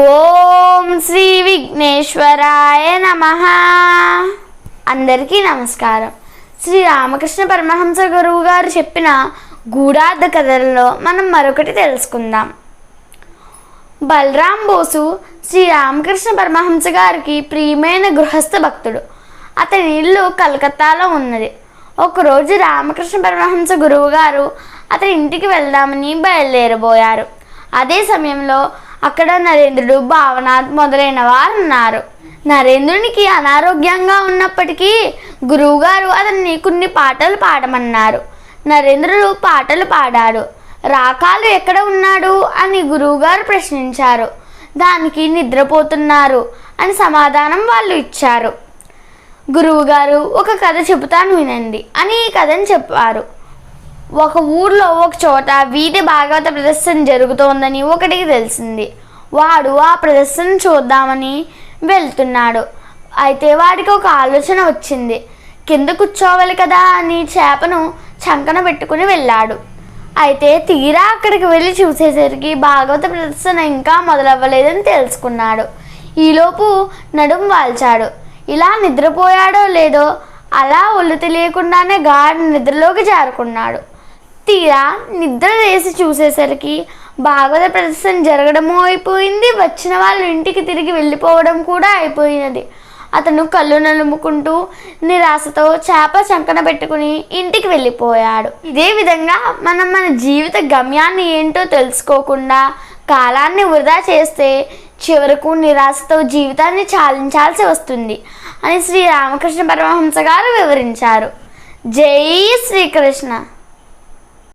ఓం శ్రీ విఘ్నేశ్వరాయ నమ. అందరికీ నమస్కారం. శ్రీ రామకృష్ణ పరమహంస గురువు గారు చెప్పిన గూఢార్థ కథలలో మనం మరొకటి తెలుసుకుందాం. బలరాం బోసు శ్రీ రామకృష్ణ పరమహంస గారికి ప్రియమైన గృహస్థ భక్తుడు. అతని ఇల్లు కలకత్తాలో ఉన్నది. ఒకరోజు రామకృష్ణ పరమహంస గురువు గారు అతని ఇంటికి వెళ్దామని బయలుదేరబోయారు. అదే సమయంలో అక్కడ నరేంద్రుడు భావనాథ్ మొదలైన వారు ఉన్నారు. నరేంద్రునికి అనారోగ్యంగా ఉన్నప్పటికీ గురువుగారు అతన్ని కొన్ని పాటలు పాడమన్నారు. నరేంద్రుడు పాటలు పాడాడు. రాకాలు ఎక్కడ ఉన్నాడు అని గురువుగారు ప్రశ్నించారు. దానికి నిద్రపోతున్నారు అని సమాధానం వాళ్ళు ఇచ్చారు. గురువుగారు ఒక కథ చెబుతాను వినండి. అని ఈ కథని చెప్పారు. ఒక ఊర్లో ఒక చోట వీధి భాగవత ప్రదర్శన జరుగుతోందని ఒకటికి తెలిసింది. వాడు ఆ ప్రదర్శన చూద్దామని వెళ్తున్నాడు. అయితే వాడికి ఒక ఆలోచన వచ్చింది. కింద కూర్చోవాలి కదా అని చేపను చంకన పెట్టుకుని వెళ్ళాడు. అయితే తీరా అక్కడికి వెళ్ళి చూసేసరికి భాగవత ప్రదర్శన ఇంకా మొదలవ్వలేదని తెలుసుకున్నాడు. ఈలోపు నడుం వాల్చాడు. ఇలా నిద్రపోయాడో లేదో అలా ఒళ్ళు తెలియకుండానే గాఢ నిద్రలోకి జారుకున్నాడు. తీరా నిద్ర వేసి చూసేసరికి భాగవత ప్రదర్శన జరగడము అయిపోయింది వచ్చిన వాళ్ళు ఇంటికి తిరిగి వెళ్ళిపోవడం కూడా అయిపోయినది. అతను కళ్ళు నలుముకుంటూ నిరాశతో చేప చంకన పెట్టుకుని ఇంటికి వెళ్ళిపోయాడు. ఇదే విధంగా మనం మన జీవిత గమ్యాన్ని ఏంటో తెలుసుకోకుండా కాలాన్ని వృధా చేస్తే చివరకు నిరాశతో జీవితాన్ని చాలించాల్సి వస్తుంది అని శ్రీ రామకృష్ణ పరమహంస గారు వివరించారు. జై శ్రీకృష్ణ.